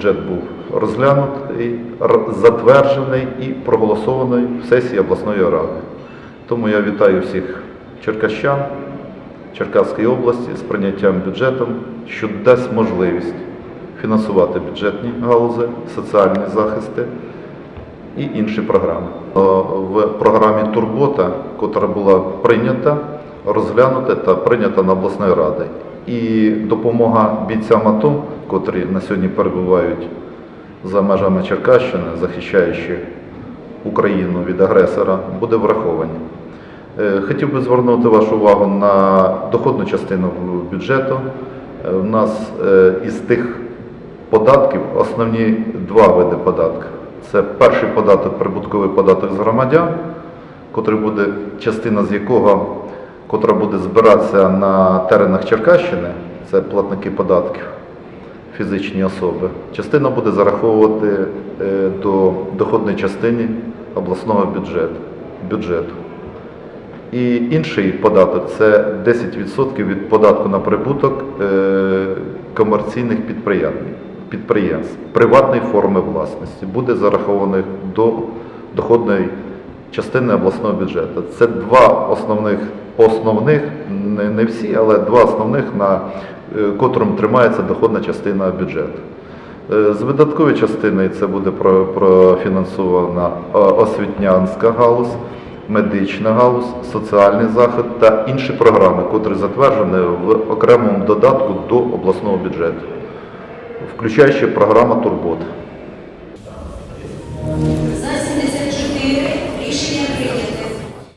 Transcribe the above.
бюджет був розглянутий, затверджений і проголосований в сесії обласної ради. Тому я вітаю всіх черкащан Черкаської області з прийняттям бюджету, що дасть можливість фінансувати бюджетні галузи, соціальні захисти і інші програми. Е, В програмі Турбота, котра була прийнята, розглянута та прийнята на обласної ради. І допомога бійцям АТО, котрі на сьогодні перебувають за межами Черкащини, захищаючи Україну від агресора, буде враховані. Е, Хотів би звернути вашу увагу на доходну частину бюджету. Е, У нас е, із тих податків основні два види податків. Це перший податок, прибутковий податок з громадян, котрий буде, частина з якого, котра буде збиратися на теренах Черкащини, це платники податків, фізичні особи. Частина буде зараховувати е, до доходної частини обласного бюджету. бюджету. І інший податок це 10% від податку на прибуток е, комерційних підприємств, приватної форми власності буде зарахований до доходної частини обласного бюджету. Це два основних, основних не, не всі, але два основних, на е, котрому тримається доходна частина бюджету. Е, З видаткової частини це буде профінансована е, освітнянська галузь, медична галузь, соціальний захід та інші програми, котрі затверджені в окремому додатку до обласного бюджету, включаючи програма Турбота.